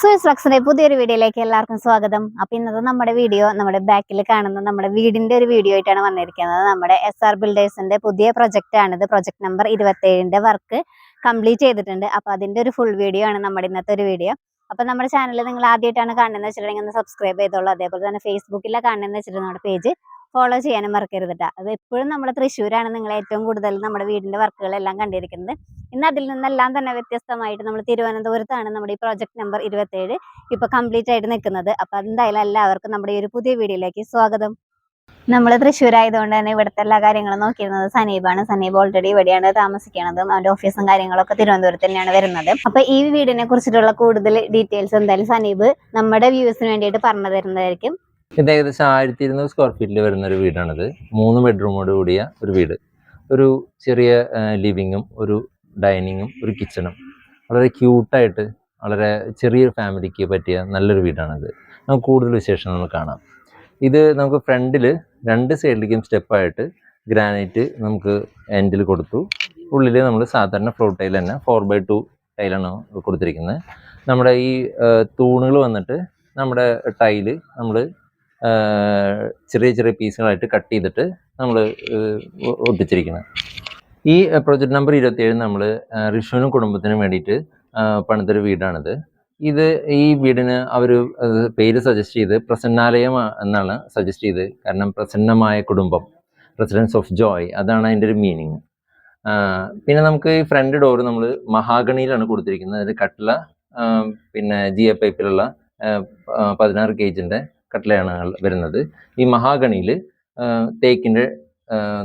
Suez ഫ്ലക്സിന്റെ പുതിയൊരു വീഡിയോയിലേക്ക് എല്ലാവർക്കും സ്വാഗതം. അപ്പൊ ഇന്നത്തെ നമ്മുടെ വീഡിയോ നമ്മുടെ ബാക്കിൽ കാണുന്ന നമ്മുടെ വീടിന്റെ ഒരു വീഡിയോ ആയിട്ടാണ് വന്നിരിക്കുന്നത്. നമ്മുടെ എസ് ആർ ബിൽഡേഴ്സിന്റെ പുതിയ പ്രൊജക്റ്റ് ആണിത് പ്രൊജക്ട് നമ്പർ ഇരുപത്തേഴിന്റെ വർക്ക് കംപ്ലീറ്റ് ചെയ്തിട്ടുണ്ട്. അപ്പൊ അതിന്റെ ഒരു ഫുൾ വീഡിയോ ആണ് നമ്മുടെ ഇന്നത്തെ ഒരു വീഡിയോ അപ്പൊ നമ്മുടെ ചാനൽ നിങ്ങൾ ആദ്യമായിട്ടാണ് കാണുന്നത് വെച്ചിട്ടുണ്ടെങ്കിൽ ഒന്ന് സബ്സ്ക്രൈബ് ചെയ്തോളൂ. അതേപോലെ തന്നെ ഫേസ്ബുക്കിലാണ് കാണുന്നത് വെച്ചിട്ടുണ്ടെങ്കിൽ നമ്മുടെ പേജ് ഫോളോ ചെയ്യാനും മറക്കരുത് കേട്ടോ അത് എപ്പോഴും നമ്മുടെ തൃശ്ശൂരാണ് നിങ്ങൾ ഏറ്റവും കൂടുതൽ നമ്മുടെ വീടിന്റെ വർക്കുകളെല്ലാം കണ്ടിരിക്കുന്നത്. ഇന്ന് അതിൽ നിന്നെല്ലാം തന്നെ വ്യത്യസ്തമായിട്ട് നമ്മൾ തിരുവനന്തപുരത്താണ് നമ്മുടെ ഈ പ്രോജക്റ്റ് നമ്പർ ഇരുപത്തേഴ് ഇപ്പോൾ കംപ്ലീറ്റ് ആയിട്ട് നിൽക്കുന്നത്. അപ്പോൾ എന്തായാലും എല്ലാവർക്കും നമ്മുടെ ഈ ഒരു പുതിയ വീഡിയോയിലേക്ക് സ്വാഗതം. നമ്മൾ തൃശ്ശൂർ ആയതുകൊണ്ട് തന്നെ ഇവിടുത്തെ എല്ലാ കാര്യങ്ങളും നോക്കിയിരുന്നത് സനീബാണ്. സനീബ് ഓൾറെഡി ഇവിടെയാണ് താമസിക്കുന്നത് അവന്റെ ഓഫീസും കാര്യങ്ങളൊക്കെ തിരുവനന്തപുരത്ത് തന്നെയാണ് വരുന്നത്. അപ്പൊ ഈ വീടിനെ കുറിച്ചിട്ടുള്ള കൂടുതൽ ഡീറ്റെയിൽസ് എന്തായാലും സനീബ് നമ്മുടെ വ്യൂസിന് വേണ്ടിയിട്ട് പറഞ്ഞു തരുന്നതായിരിക്കും. ഇത് ഏകദേശം ആയിരത്തി ഇരുന്നൂറ് സ്ക്വയർ ഫീറ്റിൽ വരുന്ന ഒരു വീടാണിത്. മൂന്ന് ബെഡ്റൂമോട് കൂടിയ ഒരു വീട്. ഒരു ചെറിയ ലിവിങ്ങും ഒരു ഡൈനിങ്ങും ഒരു കിച്ചണും വളരെ ക്യൂട്ടായിട്ട് വളരെ ചെറിയ ഫാമിലിക്ക് പറ്റിയ നല്ലൊരു വീടാണിത്. നമുക്ക് കൂടുതൽ വിശേഷങ്ങൾ കാണാം. ഇത് നമുക്ക് ഫ്രണ്ടിൽ രണ്ട് സൈഡിലേക്കും സ്റ്റെപ്പായിട്ട് ഗ്രാനൈറ്റ് നമുക്ക് എൻഡിൽ കൊടുത്തു. ഉള്ളിൽ നമ്മൾ സാധാരണ ഫ്ലോർ ടൈൽ തന്നെ ഫോർ ബൈ ടു ടൈലാണ് കൊടുത്തിരിക്കുന്നത്. നമ്മുടെ ഈ തൂണുകൾ വന്നിട്ട് നമ്മുടെ ടൈൽ നമ്മൾ ചെറിയ ചെറിയ പീസുകളായിട്ട് കട്ട് ചെയ്തിട്ട് നമ്മൾ ഒട്ടിച്ചിരിക്കുന്നത്. ഈ പ്രൊജക്ട് നമ്പർ ഇരുപത്തിയേഴ് നമ്മൾ ഋഷുവിനും കുടുംബത്തിനും വേണ്ടിയിട്ട് പണിതൊരു വീടാണിത്. ഇത് ഈ വീടിന് അവർ പേര് സജസ്റ്റ് ചെയ്ത് പ്രസന്നാലയം എന്നാണ് സജസ്റ്റ് ചെയ്ത്. കാരണം പ്രസന്നമായ കുടുംബം റെസിഡൻസ് ഓഫ് ജോയ് അതാണ് അതിന്റെ ഒരു മീനിങ് പിന്നെ നമുക്ക് ഈ ഫ്രണ്ട് ഡോർ നമ്മൾ മഹാഗണിയിലാണ് കൊടുത്തിരിക്കുന്നത്. അതിൽ കട്ടില പിന്നെ ജി എ പൈപ്പിലുള്ള പതിനാറ് കേജിന്റെ കട്ടിലയാണ് വരുന്നത്. ഈ മഹാഗണിയിൽ തേക്കിന്റെ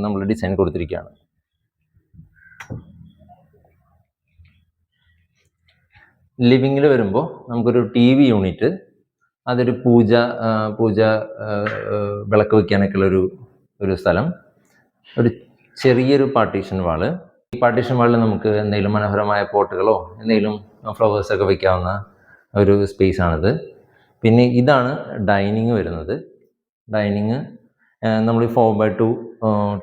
നമ്മൾ ഡിസൈൻ കൊടുത്തിരിക്കുകയാണ്. ലിവിങ്ങിൽ വരുമ്പോൾ നമുക്കൊരു ടി വി യൂണിറ്റ് അതൊരു പൂജ പൂജ വിളക്ക് വയ്ക്കാനൊക്കെ ഉള്ളൊരു ഒരു സ്ഥലം. ഒരു ചെറിയൊരു പാർട്ടീഷൻ വാൾ. ഈ പാർട്ടീഷൻ വാളിൽ നമുക്ക് എന്തെങ്കിലും മനോഹരമായ പോട്ടുകളോ എന്തെങ്കിലും ഫ്ലവേഴ്സൊക്കെ വെക്കാവുന്ന ഒരു സ്പേസ് ആണിത്. പിന്നെ ഇതാണ് ഡൈനിങ് വരുന്നത്. ഡൈനിങ് നമ്മൾ ഫോർ ബൈ ടു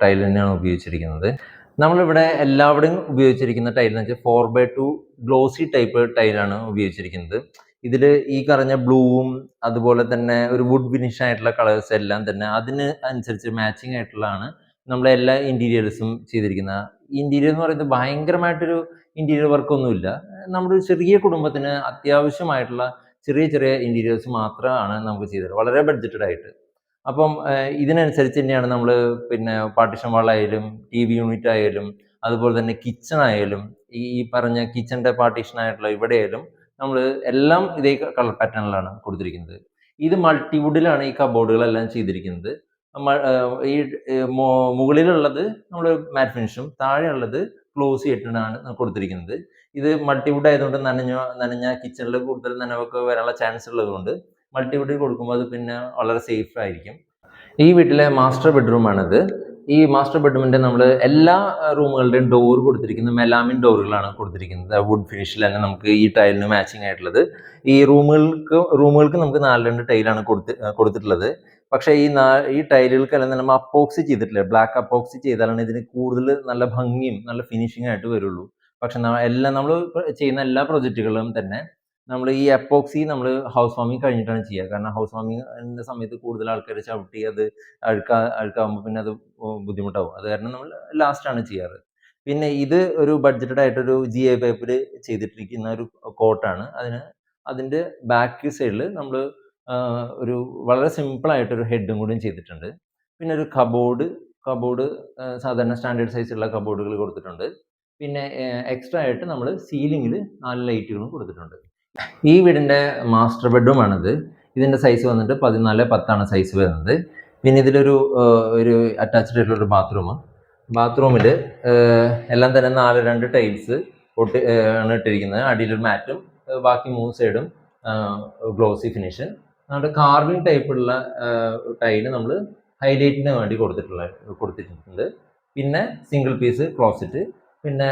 ടൈൽ തന്നെയാണ് ഉപയോഗിച്ചിരിക്കുന്നത്. നമ്മളിവിടെ എല്ലാവിടെയും ഉപയോഗിച്ചിരിക്കുന്ന ടൈൽ എന്ന് വെച്ചാൽ four by two glossy type ടൈലാണ് ഉപയോഗിച്ചിരിക്കുന്നത്. ഇതിൽ ഈ കറഞ്ഞ ബ്ലൂവും അതുപോലെ തന്നെ ഒരു വുഡ് ഫിനിഷ് ആയിട്ടുള്ള കളേഴ്സ് എല്ലാം തന്നെ അതിന് അനുസരിച്ച് മാച്ചിങ് ആയിട്ടുള്ളതാണ് നമ്മളെ എല്ലാ ഇന്റീരിയേഴ്സും ചെയ്തിരിക്കുന്നത്. ഇന്റീരിയർ എന്ന് പറയുന്നത് ഭയങ്കരമായിട്ടൊരു ഇന്റീരിയർ വർക്കൊന്നുമില്ല നമ്മുടെ ഒരു ചെറിയ കുടുംബത്തിന് അത്യാവശ്യമായിട്ടുള്ള ചെറിയ ചെറിയ ഇന്റീരിയേഴ്സ് മാത്രമാണ് നമുക്ക് ചെയ്തത്. വളരെ ബഡ്ജറ്റഡ് ആയിട്ട്. അപ്പം ഇതിനനുസരിച്ച് തന്നെയാണ് നമ്മൾ പിന്നെ പാർട്ടിഷൻ വാളായാലും ടി വി യൂണിറ്റ് ആയാലും അതുപോലെ തന്നെ കിച്ചൺ ആയാലും ഈ പറഞ്ഞ കിച്ചണിന്റെ പാർട്ടീഷൻ ആയിട്ടുള്ള ഇവിടെ ആയാലും നമ്മൾ എല്ലാം ഇതേ കളർ പാറ്റേണിലാണ് കൊടുത്തിരിക്കുന്നത്. ഇത് മൾട്ടിവുഡിലാണ് ഈ കബോർഡുകളെല്ലാം ചെയ്തിരിക്കുന്നത്. ഈ മുകളിലുള്ളത് നമ്മൾ മാറ്റ് ഫിനിഷും താഴെയുള്ളത് ക്ലോസ് ചെയ്തിട്ടാണ് കൊടുത്തിരിക്കുന്നത്. ഇത് മൾട്ടിവുഡ് ആയതുകൊണ്ട് നനഞ്ഞ നനഞ്ഞ കിച്ചണിൽ കൂടുതൽ നനവൊക്കെ വരാനുള്ള ചാൻസ് ഉള്ളതുകൊണ്ട് മൾട്ടിവുഡിൽ കൊടുക്കുമ്പോൾ അത് പിന്നെ വളരെ സേഫ് ആയിരിക്കും. ഈ വീട്ടിലെ മാസ്റ്റർ ബെഡ്റൂം ബെഡ്റൂമാണിത് ഈ മാസ്റ്റർ ബെഡ്റൂമിന്റെ നമ്മൾ എല്ലാ റൂമുകളുടെയും ഡോർ കൊടുത്തിരിക്കുന്നത് മെലാമിൻ ഡോറുകളാണ് കൊടുത്തിരിക്കുന്നത്. വുഡ് ഫിനിഷിൽ തന്നെ നമുക്ക് ഈ ടൈലിന് മാച്ചിങ് ആയിട്ടുള്ളത്. ഈ റൂമുകൾക്ക് റൂമുകൾക്ക് നമുക്ക് നാല് രണ്ട് ടൈലാണ് കൊടുത്ത് കൊടുത്തിട്ടുള്ളത്. പക്ഷേ ഈ നാ ഈ ടൈലുകൾക്കെല്ലാം നമ്മൾ അപ്പോക്സി ചെയ്തിട്ടില്ല? ബ്ലാക്ക് അപ്പോക്സി ചെയ്താലാണ് ഇതിന് കൂടുതൽ നല്ല ഭംഗിയും നല്ല ഫിനിഷിംഗ് ആയിട്ട് വരുള്ളൂ. പക്ഷെ എല്ലാം നമ്മൾ ചെയ്യുന്ന എല്ലാ പ്രൊജക്റ്റുകളും തന്നെ നമ്മൾ ഈ എപ്പോക്സി നമ്മൾ ഹൗസ് വാമിങ് കഴിഞ്ഞിട്ടാണ് ചെയ്യുക. കാരണം ഹൗസ് വാമിങ്ങിന്റെ സമയത്ത് കൂടുതൽ ആൾക്കാർ ചവിട്ടി അത് അഴുക്കാ അഴുക്കാകുമ്പോൾ പിന്നെ അത് ബുദ്ധിമുട്ടാവും. അത് കാരണം നമ്മൾ ലാസ്റ്റാണ് ചെയ്യാറ്. പിന്നെ ഇത് ഒരു ബഡ്ജറ്റഡ് ആയിട്ടൊരു ജി എ പൈപ്പിൽ ചെയ്തിട്ടിരിക്കുന്ന ഒരു കോട്ടാണ് അതിന് അതിന്റെ ബാക്ക് സൈഡിൽ നമ്മൾ ഒരു വളരെ സിമ്പിളായിട്ടൊരു ഹെഡും കൂടിയും ചെയ്തിട്ടുണ്ട്. പിന്നെ ഒരു കബോർഡ് കബോർഡ് സാധാരണ സ്റ്റാൻഡേർഡ് സൈസുള്ള കബോർഡുകൾ കൊടുത്തിട്ടുണ്ട്. പിന്നെ എക്സ്ട്രാ ആയിട്ട് നമ്മൾ സീലിങ്ങിൽ നാല് ലൈറ്റുകളും കൊടുത്തിട്ടുണ്ട്. ഈ വീടിന്റെ മാസ്റ്റർ ബെഡ്റൂം ആണിത്. ഇതിന്റെ സൈസ് വന്നിട്ട് പതിനാല് പത്താണ് സൈസ് വരുന്നത്. പിന്നെ ഇതിലൊരു ഒരു അറ്റാച്ച്ഡ് ആയിട്ടുള്ള ഒരു ബാത്റൂം ബാത്റൂമിൽ എല്ലാം തന്നെ നാല് രണ്ട് ടൈൽസ് ഒട്ടി ആണ് ഇട്ടിരിക്കുന്നത്. അടിയിലൊരു മാറ്റും ബാക്കി മൂന്ന് സൈഡും ഗ്ലോസി ഫിനിഷ് നമ്മുടെ കാർവിംഗ് ടൈപ്പുള്ള ടൈൽ നമ്മൾ ഹൈലൈറ്റിന് വേണ്ടി കൊടുത്തിട്ടുള്ള കൊടുത്തിട്ടുണ്ട്. പിന്നെ സിംഗിൾ പീസ് ക്ലോസറ്റ് പിന്നെ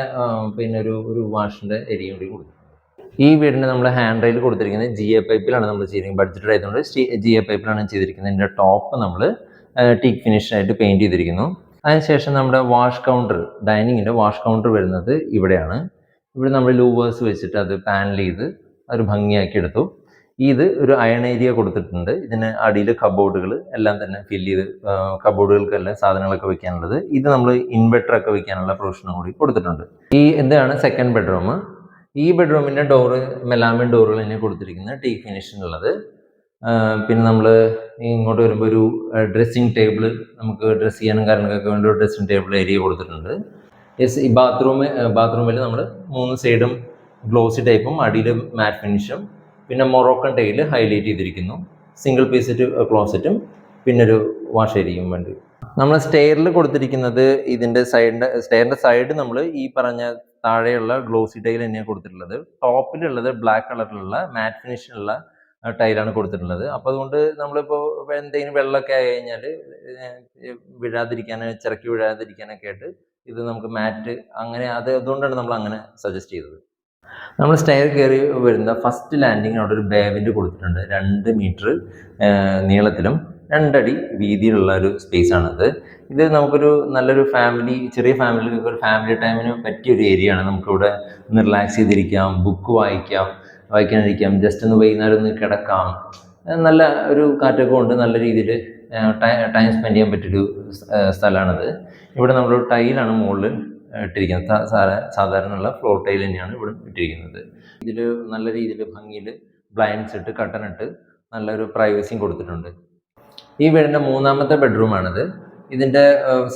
പിന്നെ ഒരു ഒരു വാഷിന്റെ ഏരിയ കൂടി കൊടുത്തിട്ടുണ്ട്. ഈ വീടിന് നമ്മൾ ഹാൻഡ് റെയിൽ കൊടുത്തിരിക്കുന്നത് ജി എ പൈപ്പിലാണ് നമ്മൾ ചെയ്തിരിക്കുന്നത്. ബഡ്ജറ്റ് ആയതുകൊണ്ട് ജി എ പൈപ്പിലാണ് ചെയ്തിരിക്കുന്നത്. ഇതിന്റെ ടോപ്പ് നമ്മൾ ടീക്ക് ഫിനിഷ് ആയിട്ട് പെയിന്റ് ചെയ്തിരിക്കുന്നു. അതിനുശേഷം നമ്മുടെ വാഷ് കൗണ്ടർ ഡൈനിങ്ങിന്റെ വാഷ് കൗണ്ടർ വരുന്നത് ഇവിടെയാണ്. ഇവിടെ നമ്മൾ ലൂവേഴ്സ് വെച്ചിട്ട് അത് പാനൽ ചെയ്ത് ഒരു ഭംഗിയാക്കി എടുത്തു. ഇത് ഒരു അയൺ ഏരിയ കൊടുത്തിട്ടുണ്ട്. ഇതിന് അടിയിൽ കബോർഡുകൾ എല്ലാം തന്നെ ഫില്ല് ചെയ്ത് കബോർഡുകൾക്കെല്ലാം സാധനങ്ങളൊക്കെ വെക്കാനുള്ളത്. ഇത് നമ്മൾ ഇൻവെർട്ടർ ഒക്കെ വെക്കാനുള്ള പ്രൊവിഷനും കൂടി കൊടുത്തിട്ടുണ്ട്. ഈ എന്താണ് സെക്കൻഡ് ബെഡ്റൂം ഈ ബെഡ്റൂമിന്റെ ഡോറ് മെലാമിൻ ഡോറുകൾ തന്നെ കൊടുത്തിരിക്കുന്നത് ടീ ഫിനിഷിനുള്ളത് പിന്നെ നമ്മൾ ഇങ്ങോട്ട് വരുമ്പോൾ ഒരു ഡ്രസ്സിങ് ടേബിൾ നമുക്ക് ഡ്രസ്സ് ചെയ്യാനും കാര്യങ്ങൾക്കൊക്കെ വേണ്ടി ഒരു ഡ്രസ്സിങ് ടേബിൾ ഏരിയ കൊടുത്തിട്ടുണ്ട്. യെസ് ഈ ബാത്റൂം ബാത്റൂമിൽ നമ്മൾ മൂന്ന് സൈഡും ഗ്ലോസി ടൈപ്പും അടിയിൽ മാറ്റ് ഫിനിഷും പിന്നെ മൊറോക്കൻ ടൈൽ ഹൈലൈറ്റ് ചെയ്തിരിക്കുന്നു. സിംഗിൾ പീസ് ക്ലോസറ്റും പിന്നെ ഒരു വാഷ് ഏരിയയും വേണ്ടി. നമ്മൾ സ്റ്റെയറിൽ കൊടുത്തിരിക്കുന്നത് ഇതിന്റെ സൈഡിന്റെ സ്റ്റെയറിന്റെ സൈഡ് നമ്മൾ ഈ പറഞ്ഞ താഴെയുള്ള ഗ്ലോസി ടൈൽ തന്നെയാണ് കൊടുത്തിട്ടുള്ളത്. ടോപ്പിലുള്ളത് ബ്ലാക്ക് കളറിലുള്ള മാറ്റ് ഫിനിഷിലുള്ള ടൈലാണ് കൊടുത്തിട്ടുള്ളത്. അപ്പോൾ അതുകൊണ്ട് നമ്മളിപ്പോൾ എന്തെങ്കിലും വെള്ളമൊക്കെ ആയി കഴിഞ്ഞാൽ വീഴാതിരിക്കാൻ ചിറക്കി വിഴാതിരിക്കാനൊക്കെ ആയിട്ട് ഇത് നമുക്ക് മാറ്റ് അങ്ങനെ അത് അതുകൊണ്ടാണ് നമ്മൾ അങ്ങനെ സജസ്റ്റ് ചെയ്തത്. നമ്മൾ സ്റ്റെയർ കയറി വരുന്ന ഫസ്റ്റ് ലാൻഡിങ് അവിടെ ഒരു ബേവിന്റെ കൊടുത്തിട്ടുണ്ട്. രണ്ട് മീറ്റർ നീളത്തിലും. രണ്ടടി വീതിയിലുള്ള ഒരു സ്പേസ് ആണത്. ഇത് നമുക്കൊരു നല്ലൊരു ഫാമിലി ചെറിയ ഫാമിലിക്ക് ഒരു ഫാമിലി ടൈമിന് പറ്റിയ ഒരു ഏരിയ ആണ് നമുക്കിവിടെ ഒന്ന് റിലാക്സ് ചെയ്തിരിക്കാം ബുക്ക് വായിക്കാം വായിക്കാനിരിക്കാം ജസ്റ്റ് ഒന്ന് വൈകുന്നേരം ഒന്ന് കിടക്കാം. നല്ല ഒരു കാറ്റൊക്കെ കൊണ്ട് നല്ല രീതിയിൽ ടൈം സ്പെൻഡ് ചെയ്യാൻ പറ്റിയൊരു സ്ഥലമാണത്. ഇവിടെ നമ്മൾ ടൈലാണ് മുകളിൽ ഇട്ടിരിക്കുന്നത്. സാധാരണയുള്ള ഫ്ലോർ ടൈൽ തന്നെയാണ് ഇവിടെ ഇട്ടിരിക്കുന്നത്. ഇതിൽ നല്ല രീതിയിൽ ഭംഗിയിൽ ബ്ലൈൻഡ്സ് ഇട്ട് കട്ടൻ ഇട്ട് നല്ലൊരു പ്രൈവസിയും കൊടുത്തിട്ടുണ്ട്. ഈ വീടിന്റെ മൂന്നാമത്തെ ബെഡ്റൂമാണിത്. ഇതിന്റെ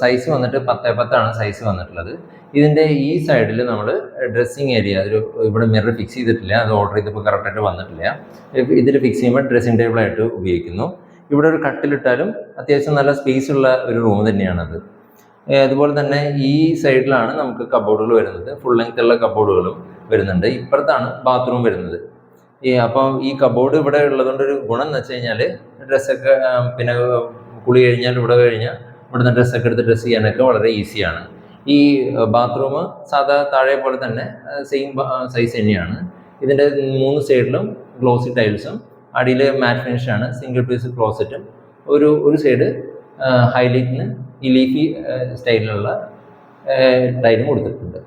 സൈസ് വന്നിട്ട് പത്തേ പത്താണ് സൈസ് വന്നിട്ടുള്ളത്. ഇതിന്റെ ഈ സൈഡിൽ നമ്മൾ ഡ്രസ്സിങ് ഏരിയ ഒരു ഇവിടെ മിറർ ഫിക്സ് ചെയ്തിട്ടില്ല. അത് ഓർഡർ ചെയ്തപ്പോൾ കറക്റ്റായിട്ട് വന്നിട്ടില്ല. ഇതിൽ ഫിക്സ് ചെയ്യുമ്പോൾ ഡ്രസ്സിങ് ടേബിളായിട്ട് ഉപയോഗിക്കുന്നു. ഇവിടെ ഒരു കട്ടിലിട്ടാലും അത്യാവശ്യം നല്ല സ്പേസ് ഉള്ള ഒരു റൂം തന്നെയാണത്. അതുപോലെ തന്നെ ഈ സൈഡിലാണ് നമുക്ക് കബോർഡുകൾ വരുന്നത്. ഫുൾ ലെങ്ത് ഉള്ള കബോർഡുകളും വരുന്നുണ്ട്. ഇപ്പുറത്താണ് ബാത്റൂം വരുന്നത്. ഈ അപ്പം ഈ കബോർഡ് ഇവിടെ ഉള്ളതുകൊണ്ട് ഒരു ഗുണം എന്ന് വെച്ച് കഴിഞ്ഞാൽ ഡ്രസ്സൊക്കെ പിന്നെ കുളി കഴിഞ്ഞാൽ ഇവിടെ കഴിഞ്ഞാൽ ഇവിടുന്ന് ഡ്രസ്സൊക്കെ എടുത്ത് ഡ്രസ്സ് ചെയ്യാനൊക്കെ വളരെ ഈസിയാണ് ഈ ബാത്റൂം സാധാ താഴെ പോലെ തന്നെ സെയിം സൈസ് തന്നെയാണ്. ഇതിന്റെ മൂന്ന് സൈഡിലും ഗ്ലോസി ടൈൽസും അടിയിൽ മാറ്റ് ഫിനിഷാണ് സിംഗിൾ പീസ് ക്ലോസറ്റും ഒരു ഒരു സൈഡ് ഹൈലൈറ്റിന് ഈ ലീഫി സ്റ്റൈലിലുള്ള ടൈലും കൊടുത്തിട്ടുണ്ട്.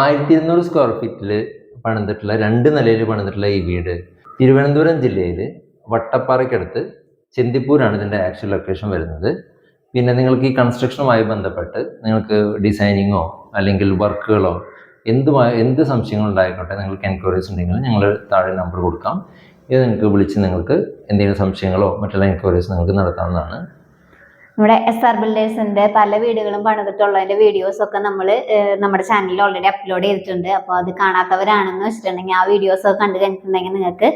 ആയിരത്തി ഇരുന്നൂറ് സ്ക്വയർ ഫീറ്റിൽ പണിതിട്ടുള്ള രണ്ട് നിലയിൽ പണിതിട്ടുള്ള ഈ വീട് തിരുവനന്തപുരം ജില്ലയിൽ വട്ടപ്പാറയ്ക്കടുത്ത് ചെന്തിപ്പൂരാണ് ഇതിന്റെ ആക്ച്വൽ ലൊക്കേഷൻ വരുന്നത്. പിന്നെ നിങ്ങൾക്ക് ഈ കൺസ്ട്രക്ഷനുമായി ബന്ധപ്പെട്ട് നിങ്ങൾക്ക് ഡിസൈനിങ്ങോ അല്ലെങ്കിൽ വർക്കുകളോ എന്തുമായി എന്ത് സംശയങ്ങളുണ്ടായിക്കോട്ടെ നിങ്ങൾക്ക് എൻക്വയറീസ് ഉണ്ടെങ്കിൽ ഞങ്ങൾ താഴെ നമ്പർ കൊടുക്കാം. ഇത് നിങ്ങൾക്ക് വിളിച്ച് നിങ്ങൾക്ക് എന്തെങ്കിലും സംശയങ്ങളോ മറ്റുള്ള എൻക്വയറീസ് നിങ്ങൾക്ക് നടത്താവുന്നതാണ്. നമ്മുടെ എസ് ആർ ബിൽഡേഴ്സിന്റെ പല വീടുകളും പണിതിട്ടുള്ളതിന്റെ വീഡിയോസ് ഒക്കെ നമ്മൾ നമ്മുടെ ചാനലിൽ ഓൾറെഡി അപ്ലോഡ് ചെയ്തിട്ടുണ്ട്. അപ്പോൾ അത് കാണാത്തവരാണെന്ന് വെച്ചിട്ടുണ്ടെങ്കിൽ ആ വീഡിയോസ് ഒക്കെ കണ്ടു കഴിഞ്ഞിട്ടുണ്ടെങ്കിൽ നിങ്ങൾക്ക്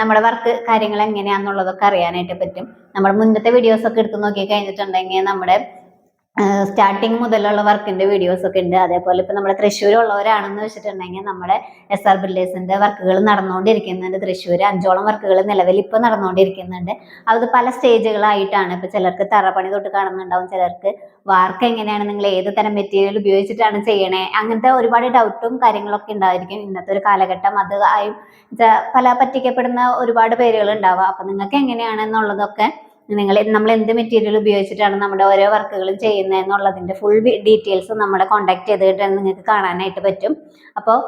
നമ്മുടെ വർക്ക് കാര്യങ്ങൾ എങ്ങനെയാണെന്നുള്ളതൊക്കെ അറിയാനായിട്ട് പറ്റും. നമ്മുടെ മുന്നത്തെ വീഡിയോസ് ഒക്കെ എടുത്ത് നോക്കി കഴിഞ്ഞിട്ടുണ്ടെങ്കിൽ നമ്മുടെ സ്റ്റാർട്ടിങ് മുതലുള്ള വർക്കിന്റെ വീഡിയോസ് ഒക്കെ ഉണ്ട്. അതേപോലെ ഇപ്പൊ നമ്മുടെ തൃശ്ശൂർ ഉള്ളവരാണെന്ന് വെച്ചിട്ടുണ്ടെങ്കിൽ നമ്മുടെ എസ് ആർ ബിൽഡേഴ്സിന്റെ വർക്കുകൾ നടന്നുകൊണ്ടിരിക്കുന്നുണ്ട്. തൃശ്ശൂർ അഞ്ചോളം വർക്കുകൾ നിലവിൽ ഇപ്പൊ നടന്നുകൊണ്ടിരിക്കുന്നുണ്ട്. അത് പല സ്റ്റേജുകളായിട്ടാണ്. ഇപ്പൊ ചിലർക്ക് തറപ്പണി തൊട്ട് കാണുന്നുണ്ടാവും. ചിലർക്ക് വാർക്ക് എങ്ങനെയാണ്? നിങ്ങൾ ഏത് തരം മെറ്റീരിയൽ ഉപയോഗിച്ചിട്ടാണ് ചെയ്യണേ? അങ്ങനത്തെ ഒരുപാട് ഡൗട്ടും കാര്യങ്ങളൊക്കെ ഉണ്ടായിരിക്കും. ഇന്നത്തെ ഒരു കാലഘട്ടം അത് പല പറ്റിക്കപ്പെടുന്ന ഒരുപാട് പേരുകൾ ഉണ്ടാവുക അപ്പൊ നിങ്ങൾക്ക് എങ്ങനെയാണെന്നുള്ളതൊക്കെ നിങ്ങൾ നമ്മൾ എന്ത് മെറ്റീരിയൽ ഉപയോഗിച്ചിട്ടാണ് നമ്മുടെ ഓരോ വർക്കുകളും ചെയ്യുന്നത് എന്നുള്ളതിന്റെ ഫുൾ ഡീറ്റെയിൽസ് നമ്മളെ കോൺടാക്ട് ചെയ്തിട്ട് നിങ്ങൾക്ക് കാണാനായിട്ട് പറ്റും. അപ്പോൾ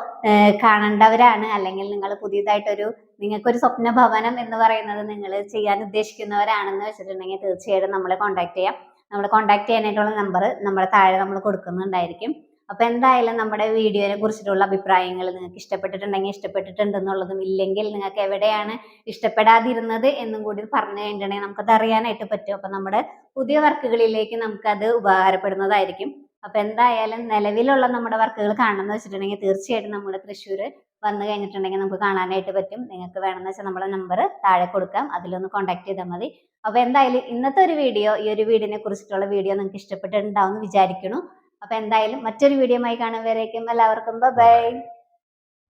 കാണേണ്ടവരാണ്. അല്ലെങ്കിൽ നിങ്ങൾ പുതിയതായിട്ടൊരു നിങ്ങൾക്കൊരു സ്വപ്ന ഭവനം എന്ന് പറയുന്നത് നിങ്ങൾ ചെയ്യാൻ ഉദ്ദേശിക്കുന്നവരാണെന്ന് വെച്ചിട്ടുണ്ടെങ്കിൽ തീർച്ചയായിട്ടും നമ്മളെ കോൺടാക്ട് ചെയ്യാം. നമ്മൾ കോൺടാക്ട് ചെയ്യാനായിട്ടുള്ള നമ്പർ നമ്മുടെ താഴെ നമ്മൾ കൊടുക്കുന്നുണ്ടായിരിക്കും. അപ്പോൾ എന്തായാലും നമ്മുടെ വീഡിയോനെ കുറിച്ചിട്ടുള്ള അഭിപ്രായങ്ങൾ നിങ്ങൾക്ക് ഇഷ്ടപ്പെട്ടിട്ടുണ്ടെങ്കിൽ ഇഷ്ടപ്പെട്ടിട്ടുണ്ട് എന്നുള്ളതും ഇല്ലെങ്കിൽ നിങ്ങൾക്ക് എവിടെയാണ് ഇഷ്ടപ്പെടാതിരുന്നത് എന്നും കൂടി പറഞ്ഞു കഴിഞ്ഞിട്ടുണ്ടെങ്കിൽ നമുക്കത് അറിയാനായിട്ട് പറ്റും. അപ്പൊ നമ്മുടെ പുതിയ വർക്കുകളിലേക്ക് നമുക്കത് ഉപകാരപ്പെടുന്നതായിരിക്കും. അപ്പൊ എന്തായാലും നിലവിലുള്ള നമ്മുടെ വർക്കുകൾ കാണണമെന്ന് വെച്ചിട്ടുണ്ടെങ്കിൽ തീർച്ചയായിട്ടും നമ്മുടെ തൃശ്ശൂർ വന്നു കഴിഞ്ഞിട്ടുണ്ടെങ്കിൽ നമുക്ക് കാണാനായിട്ട് പറ്റും. നിങ്ങൾക്ക് വേണമെന്ന് വെച്ചാൽ നമ്മുടെ നമ്പർ താഴെ കൊടുക്കാം. അതിലൊന്ന് കോൺടാക്ട് ചെയ്താൽ മതി. അപ്പൊ എന്തായാലും ഇന്നത്തെ ഒരു വീഡിയോ ഈ ഒരു വീടിനെ കുറിച്ചിട്ടുള്ള വീഡിയോ നിങ്ങൾക്ക് ഇഷ്ടപ്പെട്ടിട്ടുണ്ടാവും എന്ന് വിചാരിക്കുന്നു. അപ്പോൾ എന്തായാലും മറ്റൊരു വീഡിയോ ആയി വരേക്കും എല്ലാവർക്കും. ബൈ